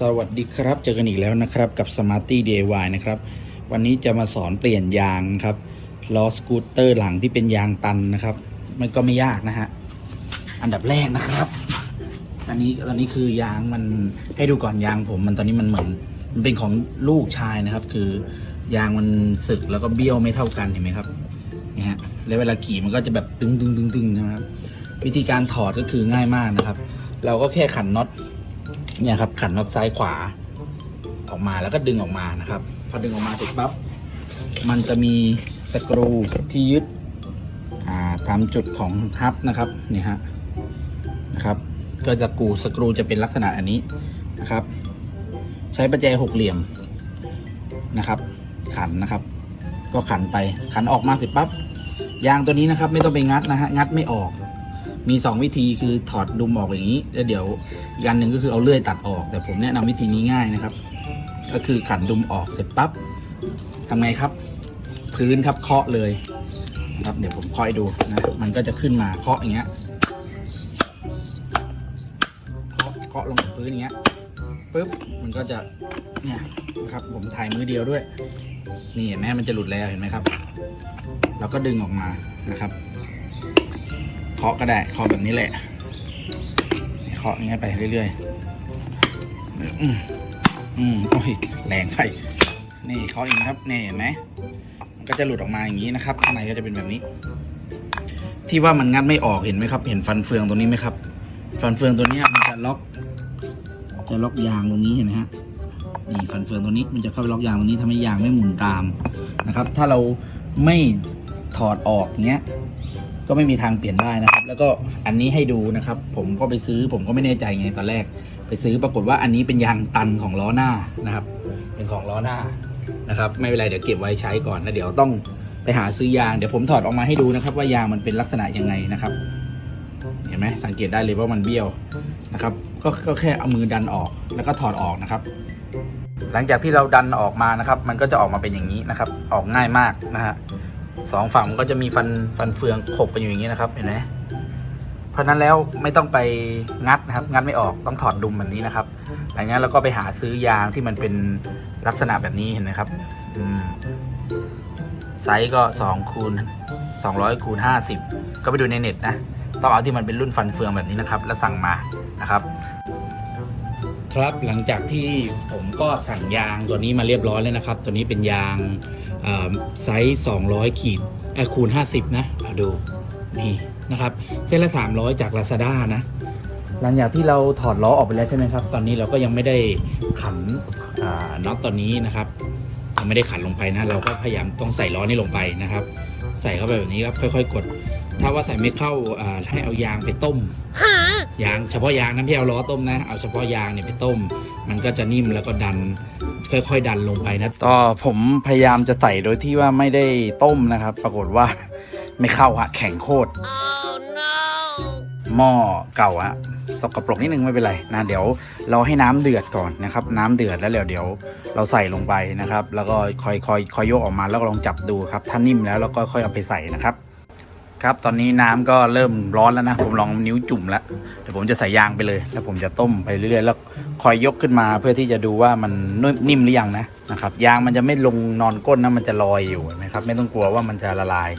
สวัสดีครับเจอกันอีกแล้วนะครับกับ Smarty DIY นะครับ วันนี้จะมาสอนเปลี่ยนยางครับล้อสกูตเตอร์หลังที่เป็นยางตันนะครับ มันก็ไม่ยากนะฮะ อันดับแรกนะครับ อันนี้ตอนนี้คือยางมันให้ดูก่อนยางผมมันตอนนี้มันเหมือนมันเป็นของลูกชายนะครับ คือยางมันสึกแล้วก็เบี้ยวไม่เท่ากันเห็นไหมครับนี่ฮะแล้วเวลาขี่มันก็จะแบบตึงตึงตึงตึงนะครับ วิธีการถอดก็คือง่ายมากนะครับ เราก็แค่ขันน็อต เนี่ยครับขันน็อตซ้ายขวาออกมาแล้วก็ดึงออกมานะครับ พอดึงออกมาเสร็จปั๊บมันจะมีสกรูที่ยึดตามจุดของฮับนะครับนี่ฮะนะครับ ก็จะกูสกรูจะเป็นลักษณะอันนี้นะครับ ใช้ประแจหกเหลี่ยมนะครับ ขันนะครับ ก็ขันไปขันออกมาเสร็จปั๊บยางตัวนี้นะครับ ไม่ต้องไปงัดนะฮะงัดไม่ออก มี 2 วิธีคือถอดดุมออกอย่างนี้แล้วเดี๋ยวอีกอันหนึ่งก็คือเอาเลื่อยตัดออก แต่ผมแนะนำวิธีนี้ง่ายนะครับ ก็คือขันดุมออกเสร็จปั๊บทำไงครับ พื้นครับเคาะเลยนะครับเดี๋ยวผมเคาะให้ดูนะมันก็จะขึ้นมาเคาะอย่างเงี้ยเคาะเคาะลงกับพื้นอย่างเงี้ยปุ๊บมันก็จะเนี่ยนะครับผมถ่ายมือเดียวด้วย นี่เห็นไหมมันจะหลุดแล้วเห็นไหมครับ เราก็ดึงออกมานะครับาะก็ได้เคาะแบบนี้แหละเคาะอย่างเงี้ยไปเรื่อยๆอืมอืมโอ้ยแรงไปนี่เคาะอีกนะครับนี่เห็นไหมมันก็จะหลุดออกมาอย่างนี้นะครับข้างในก็จะเป็นแบบนี้ ที่ว่ามันงัดไม่ออกเห็นไหมครับ เห็นฟันเฟืองตัวนี้ไหมครับ ฟันเฟืองตัวนี้มันจะล็อก จะล็อกยางตรงนี้เห็นไหมฮะนี่ฟันเฟืองตัวนี้มันจะเข้าไปล็อกยางตรงนี้ทำให้ยางไม่หมุนตามนะครับ ถ้าเราไม่ถอดออกเงี้ย ก็ไม่มีทางเปลี่ยนได้นะครับ แล้วก็อันนี้ให้ดูนะครับ ผมก็ไปซื้อผมก็ไม่แน่ใจไงตอนแรก ไปซื้อปรากฏว่าอันนี้เป็นยางตันของล้อหน้านะครับ เป็นของล้อหน้านะครับ ไม่เป็นไรเดี๋ยวเก็บไว้ใช้ก่อนแล้วเดี๋ยวต้องไปหาซื้อยางเดี๋ยวผมถอดออกมาให้ดูนะครับ ว่ายางมันเป็นลักษณะยังไงนะครับ เห็นไหมสังเกตได้เลยว่ามันเบี้ยวนะครับ ก็ก็แค่เอามือดันออกแล้วก็ถอดออกนะครับ หลังจากที่เราดันออกมานะครับ มันก็จะออกมาเป็นอย่างนี้นะครับ ออกง่ายมากนะฮะ สองฝั่งมันก็จะมีฟันฟันเฟืองขบกันอยู่อย่างนี้นะครับเห็นไหมเพราะนั้นแล้วไม่ต้องไปงัดนะครับงัดไม่ออกต้องถอดดุมแบบนี้นะครับหลังจากนั้นเราก็ไปหาซื้อยางที่มันเป็นลักษณะแบบนี้เห็นไหมครับไซส์ก็2คูณ200คูณ50 ก็ไปดูในเน็ตนะต้องเอาที่มันเป็นรุ่นฟันเฟืองแบบนี้นะครับ แล้วสั่งมานะครับ ครับหลังจากที่ผมก็สั่งยางตัวนี้มาเรียบร้อยแล้วนะครับ ตัวนี้เป็นยาง ไซส์200 ขีดคูณ 50 นะเอาดูนี่นะครับ เส้นละ 300 จาก Lazada นะ หลังจากที่เราถอดล้อออกไปแล้วใช่ไหมครับ ตอนนี้เราก็ยังไม่ได้ขันน็อตตัวนี้นะครับยังไม่ได้ขันลงไปนะ เราก็พยายามต้องใส่ล้อนี้ลงไปนะครับ ใส่เข้าไปแบบนี้ครับค่อย ๆ กด ถ้าว่าใส่ไม่เข้าอ่าให้เอายางไปต้มยางเฉพาะยางนะพี่เอาล้อต้มนะ เอาเฉพาะยางเนี่ยไปต้ม มันก็จะนิ่มแล้วก็ดัน ค่อยๆ ดันลงไปนะก็ผมพยายามจะใส่โดยที่ว่าไม่ได้ต้มนะครับ ปรากฏว่าไม่เข้าฮะแข็งโคตรหม้อเก่าอะสกปรกนิดนึงไม่เป็นไรนะเดี๋ยวเราให้น้ำเดือดก่อนนะครับ น้ำเดือดแล้วเดี๋ยวเดี๋ยวเราใส่ลงไปนะครับ แล้วก็ค่อยๆค่อยยกออกมาแล้วก็ลองจับดูครับ ถ้านิ่มแล้วเราก็ค่อยเอาไปใส่นะครับ ครับตอนนี้น้ำก็เริ่มร้อนแล้วนะผมลองนิ้วจุ่มแล้วเดี๋ยวผมจะใส่ยางไปเลย แล้วผมจะต้มไปเรื่อยๆแล้วคอยยกขึ้นมาเพื่อที่จะดูว่ามันนิ่มหรือยังนะนะครับยางมันจะไม่ลงนอนก้นนะมันจะลอยอยู่นะครับไม่ต้องกลัวว่ามันจะละลาย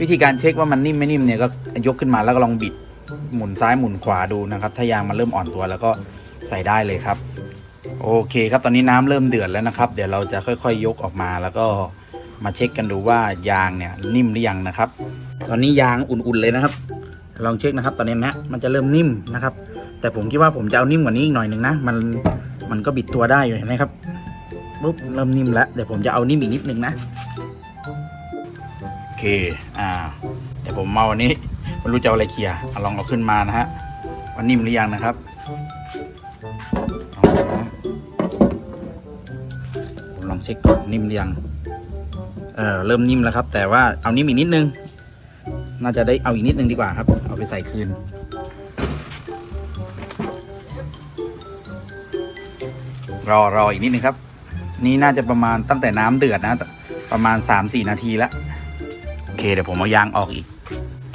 วิธีการเช็คว่ามันนิ่มไม่นิ่มเนี่ยก็ยกขึ้นมาแล้วก็ลองบิดหมุนซ้ายหมุนขวาดูนะครับ ถ้ายางมันเริ่มอ่อนตัวแล้วก็ใส่ได้เลยครับ โอเคครับตอนนี้น้ำเริ่มเดือดแล้วนะครับ เดี๋ยวเราจะค่อยๆยกออกมาแล้วก็มาเช็คกันดูว่ายางเนี่ยนิ่มหรือยังนะครับ ตอนนี้ยางอุ่นๆเลยนะครับ ลองเช็คนะครับ ตอนนี้นะมันจะเริ่มนิ่มนะครับ แต่ผมคิดว่าผมจะเอานิ่มกว่านี้อีกหน่อยหนึ่งนะมันมันก็บิดตัวได้อยู่เห็นไหมครับปุ๊บเริ่มนิ่มแล้วเดี๋ยวผมจะเอานิ่มอีกนิดนึงนะโอเคอ่าเดี๋ยวผมมาวันนี้ไม่รู้จะเอาอะไรเคลียร์ลองเอาขึ้นมานะฮะว่านิ่มหรือยังนะครับเอานะผมลองเช็คก่อนนิ่มหรือยังเออเริ่มนิ่มแล้วครับ แต่ว่าเอานิ่มอีกนิดนึง น่าจะได้เอาอีกนิดนึงดีกว่าครับ เอาไปใส่คืน รอรออีกนิดนึงครับ นี่น่าจะประมาณตั้งแต่น้ำเดือดนะ ประมาณ3-4นาทีแล้วโอเคเดี๋ยวผมเอายางออกอีก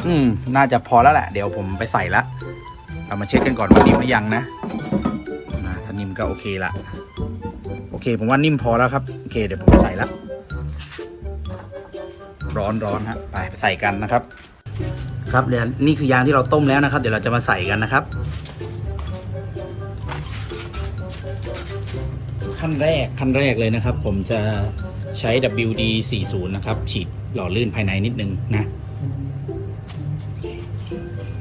อืม น่าจะพอแล้วแหละ เดี๋ยวผมไปใส่ละเรามาเช็คกันก่อนว่านิ่มหรือยังนะนะถ้านิ่มก็โอเคละโอเค ผมว่านิ่มพอแล้วครับโอเค เดี๋ยวผมใส่ละร้อนร้อนฮะไปไปใส่กันนะครับ ครับเดี๋ยวนี่คือยางที่เราต้มแล้วนะครับ เดี๋ยวเราจะมาใส่กันนะครับ ขั้นแรกขั้นแรกเลยนะครับ ผมจะใช้ WD 40นะครับ ฉีดหล่อลื่นภายในนิดนึงนะ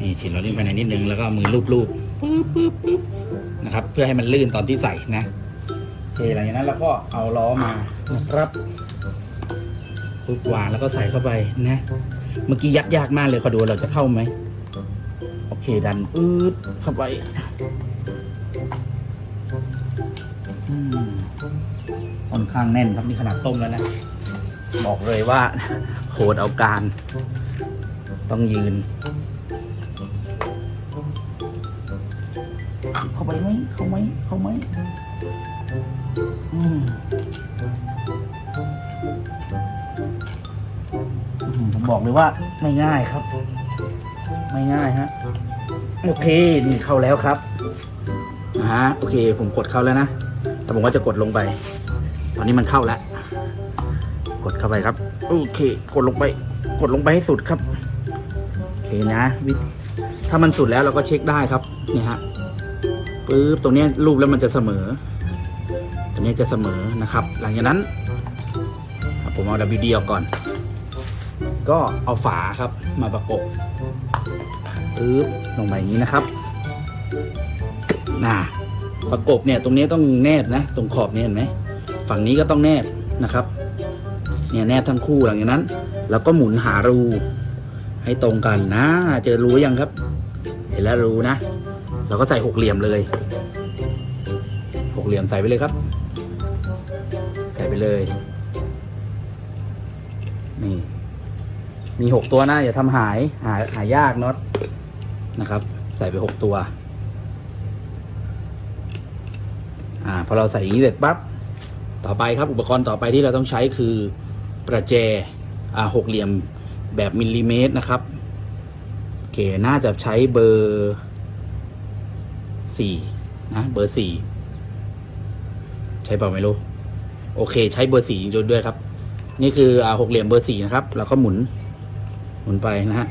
นี่ฉีดหล่อลื่นภายในนิดนึงแล้วก็มือลูบๆปึ๊บปึ๊บปึ๊บนะครับ เพื่อให้มันลื่นตอนที่ใส่นะโอเคหลังจากนั้นเราก็เอาล้อมานะครับปึ๊บวางแล้วก็ใส่เข้าไปนะ เมื่อกี้ยัดยากมากเลยขอดูเราจะเข้าไหม โอเคดันอืดเข้าไปค่อนข้างแน่นครับนี่ขนาดต้มแล้วนะ บอกเลยว่าโหดเอาการ ต้องยืน เข้าไปไหม เข้าไหม เข้าไหมอืม บอกเลยว่าไม่ง่ายครับ ไม่ง่ายฮะโอเคนี่เข้าแล้วครับฮะโอเค ผมกดเข้าแล้วนะแต่ผมก็จะกดลงไป ตอนนี้มันเข้าแล้ว กดเข้าไปครับโอเค กดลงไป กดลงไปให้สุดครับโอเคนะถ้ามันสุดแล้วเราก็เช็คได้ครับนี่ฮะปึ๊บตรงนี้รูปแล้วมันจะเสมอตรงนี้จะเสมอนะครับ หลังจากนั้นผมเอา WD ออกก่อน ก็เอาฝาครับมาประกบปึ๊บลงไปอย่างนี้นะครับน่ะประกบเนี่ยตรงนี้ต้องแนบนะ ตรงขอบเนี่ยเห็นไหมฝั่งนี้ก็ต้องแนบนะครับ เนี่ยแนบทั้งคู่หลังจากนั้นเราก็หมุนหารู ให้ตรงกันนะ เจอรูยังครับ เห็นแล้วรูนะเราก็ใส่หกเหลี่ยมเลยหกเหลี่ยมใส่ไปเลยครับ ใส่ไปเลยนี่ มีหกตัวนะอย่าทำหายหาหายากน็อตนะครับ ใส่ไปหกตัว อ่าพอเราใส่อย่างนี้เสร็จปั๊บต่อไปครับอุปกรณ์ต่อไปที่เราต้องใช้คือประแจอ่าหกเหลี่ยมแบบมิลลิเมตรนะครับโอเคน่าจะใช้เบอร์สี่นะเบอร์สี่ใช้เปล่าไม่รู้โอเค ใช้เบอร์สี่จริงๆด้วยครับ นี่คืออ่าหกเหลี่ยมเบอร์สี่นะครับเราก็หมุน มุนไปนะฮะ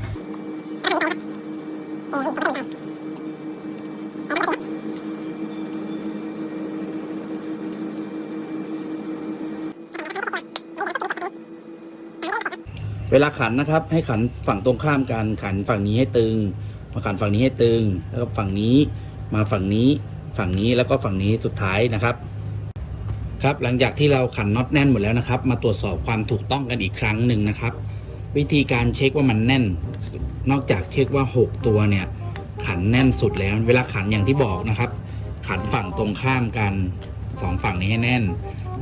เวลาขันนะครับ ให้ขันฝั่งตรงข้ามกันขันฝั่งนี้ให้ตึง มาขันฝั่งนี้ให้ตึง แล้วก็ฝั่งนี้มาฝั่งนี้ฝั่งนี้แล้วก็ฝั่งนี้สุดท้ายนะครับ ครับหลังจากที่เราขันน็อตแน่นหมดแล้วนะครับ มาตรวจสอบความถูกต้องกันอีกครั้งหนึ่งนะครับ วิธีการเช็คว่ามันแน่น นอกจากเช็คว่า 6 ตัวเนี่ย ขันแน่นสุดแล้ว เวลาขันอย่างที่บอกนะครับ ขันฝั่งตรงข้ามกันสองฝั่งนี้ให้แน่น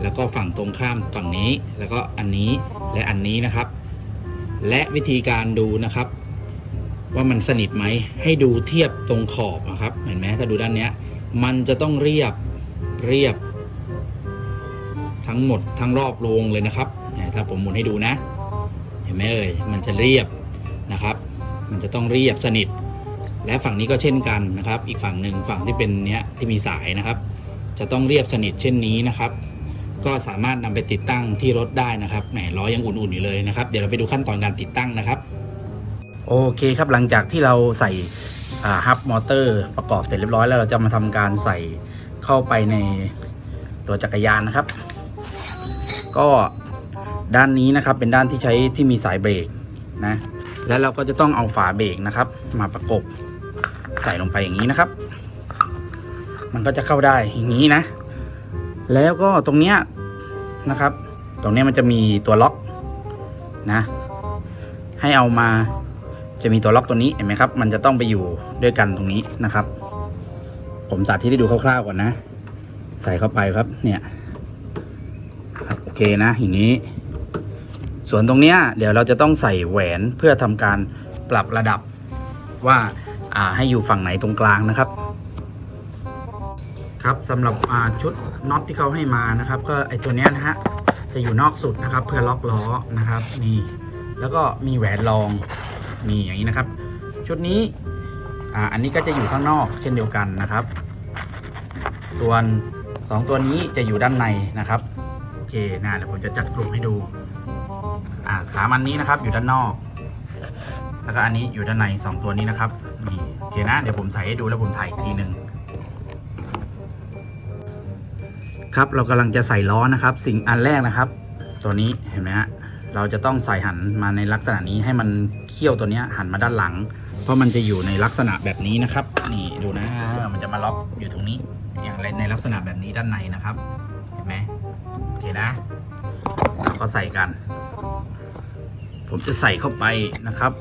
แล้วก็ฝั่งตรงข้ามฝั่งนี้ แล้วก็อันนี้และอันนี้นะครับ และวิธีการดูนะครับ ว่ามันสนิทไหมให้ดูเทียบตรงขอบนะครับ เห็นไหมถ้าดูด้านเนี้ย มันจะต้องเรียบเรียบ ทั้งหมดทั้งรอบโรงเลยนะครับถ้าผมหมุนให้ดูนะ เห็นไหมเอ่ยมันจะเรียบนะครับ มันจะต้องเรียบสนิท และฝั่งนี้ก็เช่นกันนะครับ อีกฝั่งหนึ่งฝั่งที่เป็นเนี้ยที่มีสายนะครับ จะต้องเรียบสนิทเช่นนี้นะครับ ก็สามารถนำไปติดตั้งที่รถได้นะครับแหมล้อยังอุ่นๆอยู่เลยนะครับเดี๋ยวเราไปดูขั้นตอนการติดตั้งนะครับ โอเคครับหลังจากที่เราใส่ฮับมอเตอร์ประกอบเสร็จเรียบร้อยแล้วเราจะมาทำการใส่เข้าไปในตัวจักรยานนะครับ ก็ ด้านนี้นะครับเป็นด้านที่ใช้ที่มีสายเบรกนะแล้วเราก็จะต้องเอาฝาเบรกนะครับ มาประกบใส่ลงไปอย่างนี้นะครับ มันก็จะเข้าได้อย่างนี้นะ แล้วก็ตรงเนี้ยนะครับ ตรงเนี้ยมันจะมีตัวล็อกนะ ให้เอามาจะมีตัวล็อกตัวนี้เห็นไหมครับ มันจะต้องไปอยู่ด้วยกันตรงนี้นะครับ ผมสาธิตให้ดูคร่าวๆก่อนนะ ใส่เข้าไปครับเนี่ยครับโอเคนะอย่างนี้ ส่วนตรงเนี้ยเดี๋ยวเราจะต้องใส่แหวนเพื่อทำการปรับระดับว่าาให้อยู่ฝั่งไหนตรงกลางนะครับ ครับสำหรับชุดน็อตที่เขาให้มานะครับ ก็ไอตัวเนี้ยนะฮะจะอยู่นอกสุดนะครับ เพื่อล็อกล้อนะครับนี่แล้วก็มีแหวนรองนี่อย่างนี้นะครับ ชุดนี้อันนี้ก็จะอยู่ข้างนอกเช่นเดียวกันนะครับ ส่วนสองตัวนี้จะอยู่ด้านในนะครับ โอเคนะเดี๋ยวผมจะจัดกลุ่มให้ดู อ่าสามอันนี้นะครับอยู่ด้านนอก แล้วก็อันนี้อยู่ด้านในสองตัวนี้นะครับนี่โอเคนะเดี๋ยวผมใส่ให้ดูแล้วผมถ่ายอีกทีหนึ่งครับเรากำลังจะใส่ล้อนะครับ สิ่งอันแรกนะครับ ตัวนี้เห็นไหมฮะเราจะต้องใส่หันมาในลักษณะนี้ให้มันเขี้ยวตัวนี้หันมาด้านหลัง เพราะมันจะอยู่ในลักษณะแบบนี้นะครับ นี่ดูนะมันจะมาล็อกอยู่ตรงนี้อย่างในลักษณะแบบนี้ด้านในนะครับ เห็นไหมโอเคนะเราก็ใส่กัน ผมจะใส่เข้าไปนะครับ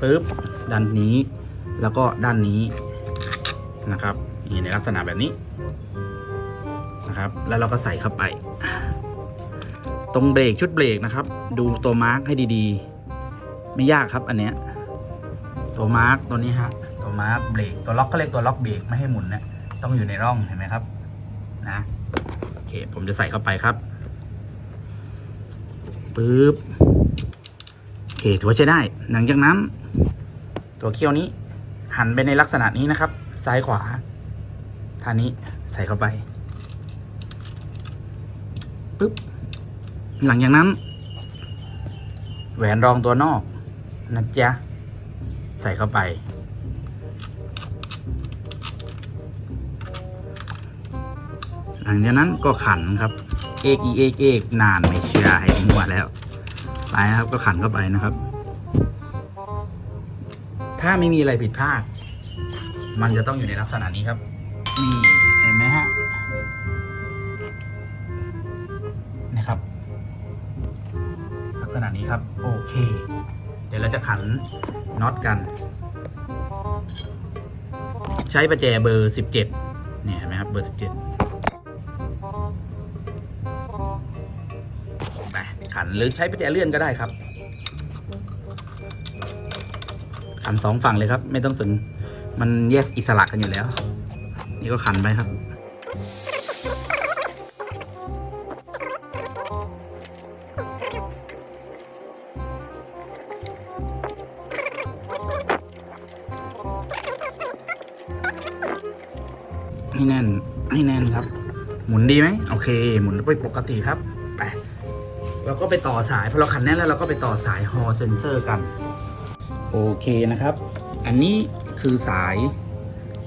ปึ๊บด้านนี้ แล้วก็ด้านนี้นะครับนี่ในลักษณะแบบนี้นะครับ แล้วเราก็ใส่เข้าไป ตรงเบรกชุดเบรกนะครับ ดูตัวมาร์กให้ดีๆ ไม่ยากครับอันเนี้ยตัวมาร์กตัวนี้ฮะตัวมาร์กเบรกตัวล็อกก็เรียกตัวล็อกเบรกไม่ให้หมุนนี่ยต้องอยู่ในร่องเห็นไหมครับนะโอเคผมจะใส่เข้าไปครับ ปึ๊บโอเคถือว่าใช้ได้ หลังจากนั้น ตัวเคี้ยวนี้ หันไปในลักษณะนี้นะครับ ซ้ายขวาท่านี้ใส่เข้าไปปึ๊บหลังจากนั้น แหวนรองตัวนอกนะจ๊ะใส่เข้าไป หลังจากนั้นก็ขันครับ เอกอีเอกเอกนานไม่เชื่อให้มั่วแล้วไปนะครับก็ขันเข้าไปนะครับ ถ้าไม่มีอะไรผิดพลาด มันจะต้องอยู่ในลักษณะนี้ครับนี่เห็นไหมฮะนะครับ ลักษณะนี้ครับ โอเค เดี๋ยวเราจะขันน็อตกัน ใช้ประแจเบอร์ 17เนี่ยเห็นไหมครับเบอร์ 17 ขันหรือใช้ประแจเลื่อนก็ได้ครับ ขันสองฝั่งเลยครับ ไม่ต้องสนมันแยกอิสระกันอยู่แล้ว นี่ก็ขันไปครับให้แน่นให้แน่นครับ หมุนดีไหมโอเค หมุนไปปกติครับ เราก็ไปต่อสายพอเราขันแน่นแล้วเราก็ไปต่อสายฮอเซนเซอร์กัน โอเคนะครับ อันนี้คือสาย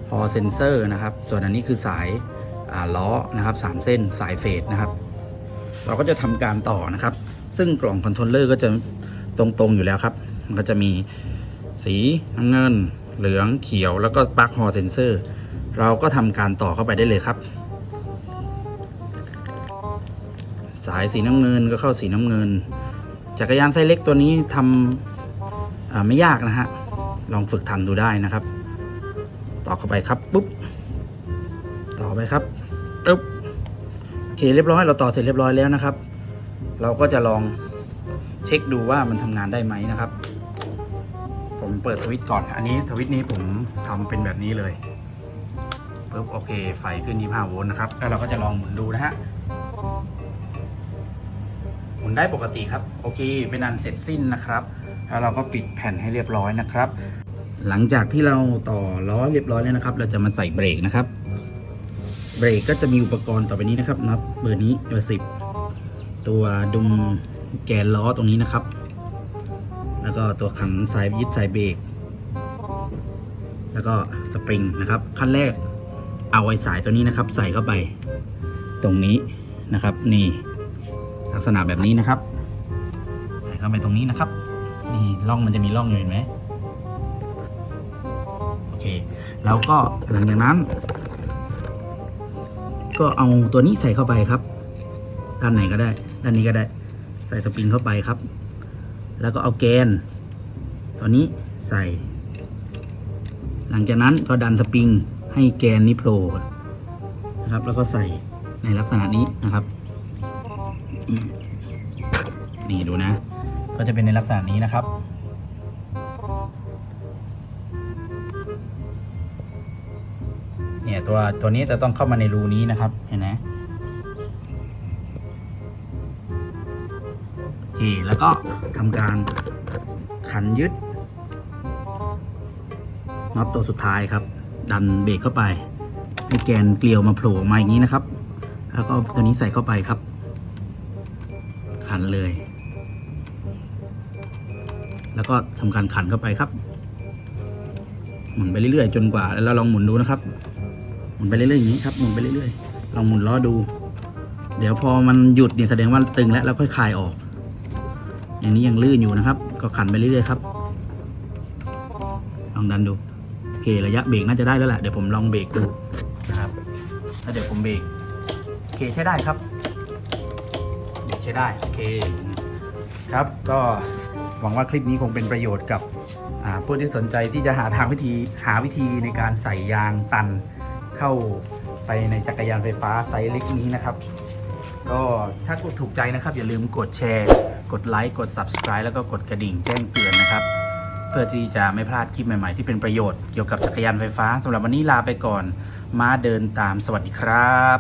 ฮอเซนเซอร์นะครับ ส่วนอันนี้คือสายล้อนะครับสามเส้นสายเฟดนะครับ เราก็จะทำการต่อนะครับ ซึ่งกล่องคอนโทรลเลอร์ก็จะตรงๆอยู่แล้วครับ มันก็จะมีสีน้ำเงิน เหลืองเขียวแล้วก็ปลั๊กฮอเซนเซอร์เราก็ทำการต่อเข้าไปได้เลยครับายสีน้ำเงินก็เข้าสีน้ำเงิน จักรยานไซส์เล็กตัวนี้ทำอ่าไม่ยากนะฮะ ลองฝึกทำดูได้นะครับ ต่อเข้าไปครับปุ๊บ ต่อไปครับปึ๊บโอเคเรียบร้อยเราต่อเสร็จเรียบร้อยแล้วนะครับ เราก็จะลองเช็คดูว่ามันทำงานได้ไหมนะครับ ผมเปิดสวิตช์ก่อน อันนี้สวิตช์นี้ผมทำเป็นแบบนี้เลยปุ๊บโอเค ไฟขึ้น25โวลต์นะครับ แล้วเราก็จะลองหมุนดูนะฮะ มุนได้ปกติครับ โอเค เป็นอันเสร็จสิ้นนะครับ แล้วเราก็ปิดแผ่นให้เรียบร้อยนะครับ หลังจากที่เราต่อล้อเรียบร้อยแล้วนะครับ เราจะมาใส่เบรกนะครับ เบรกก็จะมีอุปกรณ์ต่อไปนี้นะครับน็อตเบอร์นี้เบอร์สิบตัวดุมแกนล้อตรงนี้นะครับ แล้วก็ตัวขันสายยึดสายเบรก แล้วก็สปริงนะครับ ขั้นแรกเอาไอ้สายตัวนี้นะครับ ใส่เข้าไป ตรงนี้นะครับ นี่ ลักษณะแบบนี้นะครับ ใส่เข้าไปตรงนี้นะครับ นี่ร่องมันจะมีร่องอยู่เห็นไหมโอเค แล้วก็หลังจากนั้น ก็เอาตัวนี้ใส่เข้าไปครับ ด้านไหนก็ได้ ด้านนี้ก็ได้ ใส่สปริงเข้าไปครับ แล้วก็เอาแกนตัวนี้ใส่ หลังจากนั้นก็ดันสปริงให้แกนนี้โผล่นะครับ แล้วก็ใส่ในลักษณะนี้นะครับ นี่ดูนะ ก็จะเป็นในลักษณะนี้นะครับ เนี่ยตัวตัวนี้จะต้องเข้ามาในรูนี้นะครับ เห็นไหมโอเคแล้วก็ทำการขันยึดน็อตตัวสุดท้ายครับ ดันเบรกเข้าไปให้แกนเกลียวมาโผล่ออกมาอย่างนี้นะครับ แล้วก็ตัวนี้ใส่เข้าไปครับขันเลย แล้วก็ทำการขันเข้าไปครับ หมุนไปเรื่อยๆ จนกว่าแล้วเราลองหมุนดูนะครับ หมุนไปเรื่อยๆอย่างนี้ครับหมุนไปเรื่อยๆลองหมุนล้อดู เดี๋ยวพอมันหยุดเนี่ยแสดงว่าตึงแล้วเราค่อยคลายออก อย่างนี้ยังลื่นอยู่นะครับ ก็ขันไปเรื่อยๆครับ ลองดันดูโอเคระยะเบรกน่าจะได้แล้วแหละเดี๋ยวผมลองเบรกดูนะครับแล้วเดี๋ยวผมเบรกโอเคใช้ได้ครับ เบรกใช้ได้โอเคครับก็ หวังว่าคลิปนี้คงเป็นประโยชน์กับผู้ที่สนใจที่จะหาทางวิธีหาวิธีในการใส่ยางตันเข้าไปในจักรยานไฟฟ้าไซส์เล็กนี้นะครับ ก็ถ้าถูกใจนะครับ อย่าลืมกดแชร์ กดไลค์กด Subscribe แล้วก็กดกระดิ่งแจ้งเตือนนะครับ เพื่อที่จะไม่พลาดคลิปใหม่ๆ ที่เป็นประโยชน์เกี่ยวกับจักรยานไฟฟ้าสำหรับวันนี้ลาไปก่อนมาเดินตามสวัสดีครับ